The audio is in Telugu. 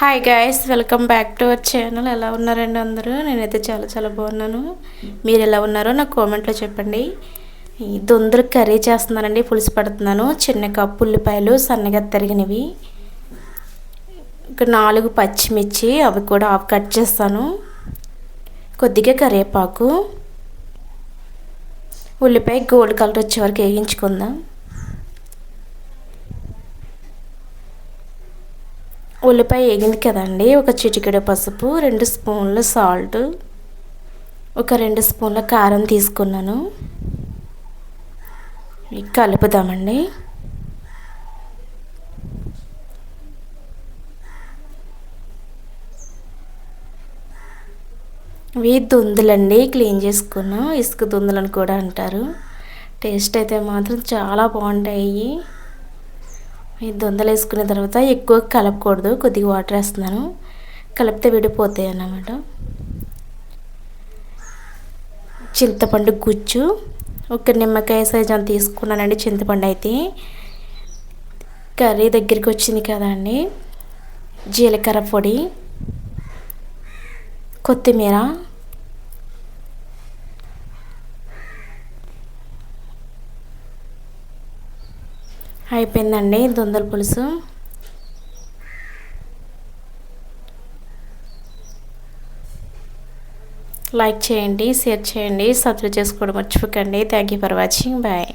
Hi guys welcome back to our channel ఎలా ఉన్నారండి అందరూ? నేనైతే చాలా చాలా బాగున్నాను. మీరు ఎలా ఉన్నారో నాకు కామెంట్లో చెప్పండి. ఈ దొందర కర్రీ చేస్తున్నానండి పులుసు పడుతున్నాను. చిన్న కప్పు ఉల్లిపాయలు సన్నగా తరిగినవి. ఒక నాలుగు పచ్చిమిర్చి అవి కూడా ఆఫ్ కట్ చేస్తాను. కొద్దిగా కరివేపాకు. ఉల్లిపాయ గోల్డ్ కలర్ వచ్చే వరకు వేయించుకుందాం. ఉల్లిపాయ వేగింది కదండి. ఒక చిటికెడ పసుపు రెండు స్పూన్ల సాల్ట్ ఒక రెండు స్పూన్ల కారం తీసుకున్నాను. కలుపుదామండి. ఇవి దుందులండి క్లీన్ చేసుకున్నాం. ఇసుక దుందులని కూడా అంటారు. టేస్ట్ అయితే మాత్రం చాలా బాగుంటాయి. ఈ దొందలు వేసుకున్న తర్వాత ఎక్కువ కలపకూడదు కొద్దిగా వాటర్ వేస్తున్నాను. కలిపితే విడిపోతాయి అన్నమాట. చింతపండు గుజ్జు. ఒక నిమ్మకాయ సైజ్ అంత తీసుకున్నానండి చింతపండు అయితే. కర్రీ దగ్గరికి వచ్చింది కదండి జీలకర్ర పొడి. కొత్తిమీర. అయిపోయిందండి దొందల పులుసు. లైక్ చేయండి షేర్ చేయండి సబ్స్క్రైబ్ చేసుకోవడం మర్చిపోకండి. Thank you for watching. Bye.